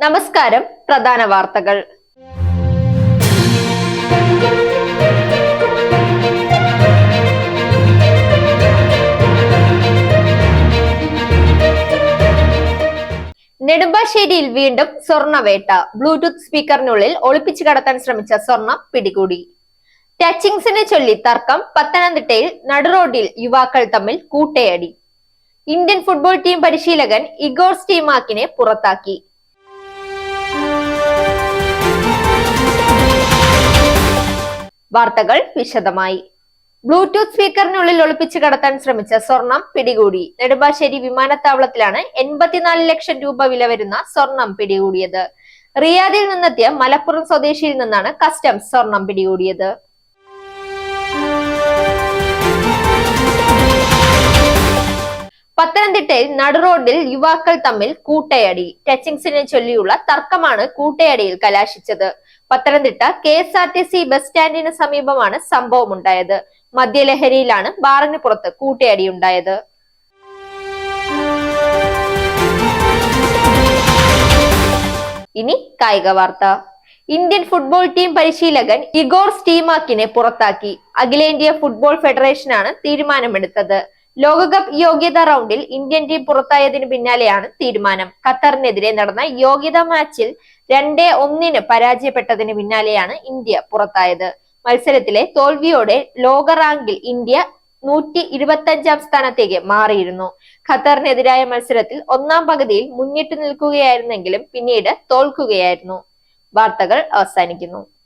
നമസ്കാരം പ്രധാന വാർത്തകൾ. നെടുമ്പാശ്ശേരിയിൽ വീണ്ടും സ്വർണവേട്ട. ബ്ലൂടൂത്ത് സ്പീക്കറിനുള്ളിൽ ഒളിപ്പിച്ചു കടത്താൻ ശ്രമിച്ച സ്വർണം പിടികൂടി. ടച്ചിങ്സിനെ ചൊല്ലി തർക്കം പത്തനംതിട്ടയിൽ നടുറോഡിൽ യുവാക്കൾ തമ്മിൽ കൂട്ടയടി. ഇന്ത്യൻ ഫുട്ബോൾ ടീം പരിശീലകൻ ഇഗോർ സ്റ്റീമാക്കിനെ പുറത്താക്കി. വാർത്തകൾ വിശദമായി. ബ്ലൂടൂത്ത് സ്പീക്കറിനുള്ളിൽ ഒളിപ്പിച്ചു കടത്താൻ ശ്രമിച്ച സ്വർണം പിടികൂടി. നെടുമ്പാശ്ശേരി വിമാനത്താവളത്തിലാണ് എൺപത്തിനാല് ലക്ഷം രൂപ വില വരുന്ന സ്വർണം പിടികൂടിയത്. റിയാദിൽ നിന്നെത്തിയ മലപ്പുറം സ്വദേശിയിൽ നിന്നാണ് കസ്റ്റംസ് സ്വർണം പിടികൂടിയത്. പത്തനംതിട്ടയിൽ നടുറോഡിൽ യുവാക്കൾ തമ്മിൽ കൂട്ടയടി. ടച്ചിങ്സിനെ ചൊല്ലിയുള്ള തർക്കമാണ് കൂട്ടയടിയിൽ കലാശിച്ചത്. Pathanamthitta K S R T C bus സ്റ്റാൻഡിന് സമീപമാണ് സംഭവമുണ്ടായത്. മദ്യലഹരിയിലാണ് ബാറിന് പുറത്ത് കൂട്ടയടിയുണ്ടായത്. ഇനി കായിക വാർത്ത. ഇന്ത്യൻ ഫുട്ബോൾ ടീം പരിശീലകൻ ഇഗോർ സ്റ്റീമാക്കിനെ പുറത്താക്കി. അഖിലേന്ത്യാ ഫുട്ബോൾ ഫെഡറേഷനാണ് തീരുമാനമെടുത്തത്. ലോകകപ്പ് യോഗ്യതാ റൗണ്ടിൽ ഇന്ത്യൻ ടീം പുറത്തായതിനു പിന്നാലെയാണ് തീരുമാനം. ഖത്തറിനെതിരെ നടന്ന യോഗ്യതാ മാച്ചിൽ രണ്ടേ ഒന്നിന് പരാജയപ്പെട്ടതിന് പിന്നാലെയാണ് ഇന്ത്യ പുറത്തായത്. മത്സരത്തിലെ തോൽവിയോടെ ലോക റാങ്കിൽ ഇന്ത്യ നൂറ്റി ഇരുപത്തഞ്ചാം സ്ഥാനത്തേക്ക് മാറിയിരുന്നു. ഖത്തറിനെതിരായ മത്സരത്തിൽ ഒന്നാം പകുതിയിൽ മുന്നിട്ട് നിൽക്കുകയായിരുന്നെങ്കിലും പിന്നീട് തോൽക്കുകയായിരുന്നു. വാർത്തകൾ അവസാനിക്കുന്നു.